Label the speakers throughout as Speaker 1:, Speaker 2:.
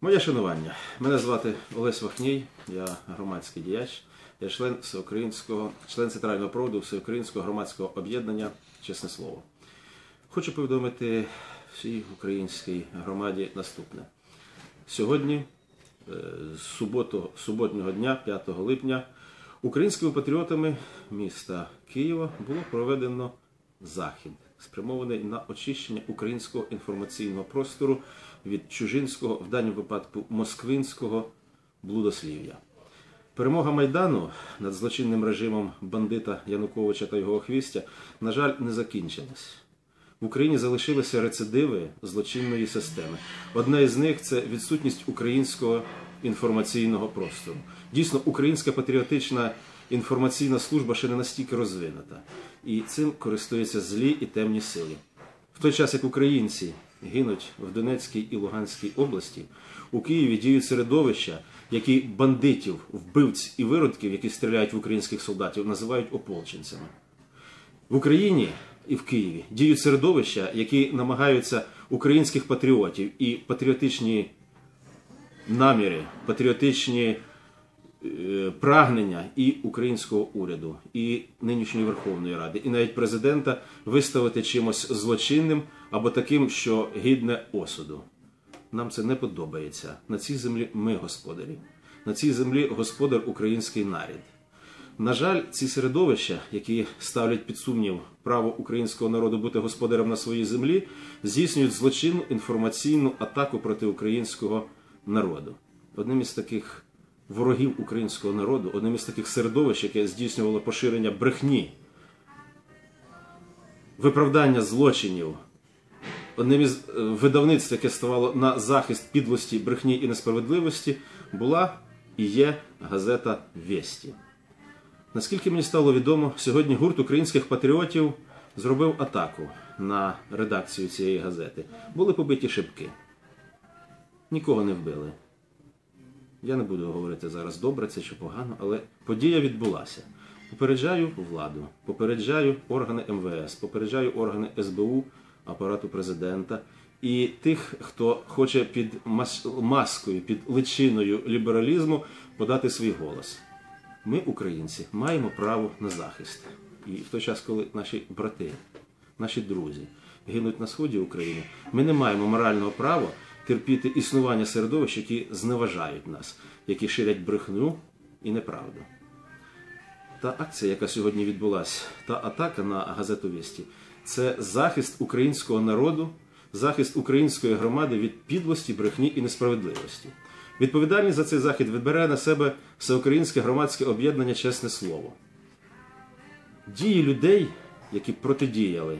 Speaker 1: Моє шанування. Мене звати Олесь Вахній, я громадський діяч, я член всеукраїнського, член центрального проводу Всеукраїнського громадського об'єднання Чесне Слово. Хочу повідомити всій українській громаді наступне. Сьогодні, е, з суботу, суботнього дня, 5 липня, українськими патріотами міста Києва було проведено захід, спрямований на очищення українського інформаційного простору від чужинського, в даному випадку москвинського блудослів'я. Перемога Майдану над злочинним режимом бандита Януковича та його охвістя, на жаль, не закінчилась. В Україні залишилися рецидиви злочинної системи. Одна із них це відсутність українського інформаційного простору. Дійсно, українська патріотична інформаційна служба ще не настільки розвинута, і цим користуються злі і темні сили. В той час, як українці гинуть в Донецькій і Луганській області, у Києві діють середовища, які бандитів, вбивць і виродків, які стріляють в українських солдатів, називають ополченцями. В Україні і в Києві діють середовища, які намагаються українських патріотів і патріотичні наміри, патріотичні прагнення і українського уряду, і нинішньої Верховної Ради, і навіть президента виставити чимось злочинним або таким, що гідне осуду. Нам це не подобається. На цій землі ми господарі. На цій землі господар український нарід. На жаль, ці середовища, які ставлять під сумнів право українського народу бути господарем на своїй землі, здійснюють злочинну інформаційну атаку проти українського народу. Одним із таких ворогів українського народу, одним із таких середовищ, яке здійснювало поширення брехні, виправдання злочинів, одним із е, видавництв, яке ставало на захист підлості, брехні і несправедливості, була і є газета Вєсті. Наскільки мені стало відомо, сьогодні гурт українських патріотів зробив атаку на редакцію цієї газети. Були побиті шибки. Нікого не вбили. Я не буду говорити зараз, добре це чи погано, але подія відбулася. Попереджаю владу, попереджаю органи МВС, попереджаю органи СБУ, апарату президента і тих, хто хоче під мас- маскою, під личиною лібералізму подати свій голос. Ми, українці, маємо право на захист. І в той час, коли наші брати, наші друзі гинуть на сході України, ми не маємо морального права терпіти існування середовищ, які зневажають нас, які ширять брехню і неправду. Та акція, яка сьогодні відбулася, та атака на газету Вісті, це захист українського народу, захист української громади від підлості, брехні і несправедливості. Відповідальність за цей захід відбере на себе всеукраїнське громадське об'єднання Чесне Слово. Дії людей, які протидіяли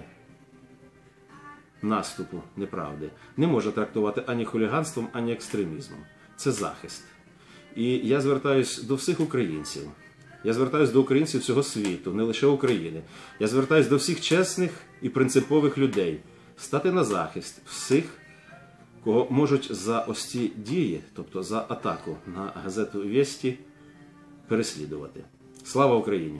Speaker 1: наступу неправди, не можна трактувати ані хуліганством, ані екстремізмом. Це захист. І я звертаюся до всіх українців. Я звертаюся до українців всього світу, не лише України. Я звертаюся до всіх чесних і принципових людей стати на захист всіх, кого можуть за ось ці дії, тобто за атаку на газету Вєсті, переслідувати. Слава Україні!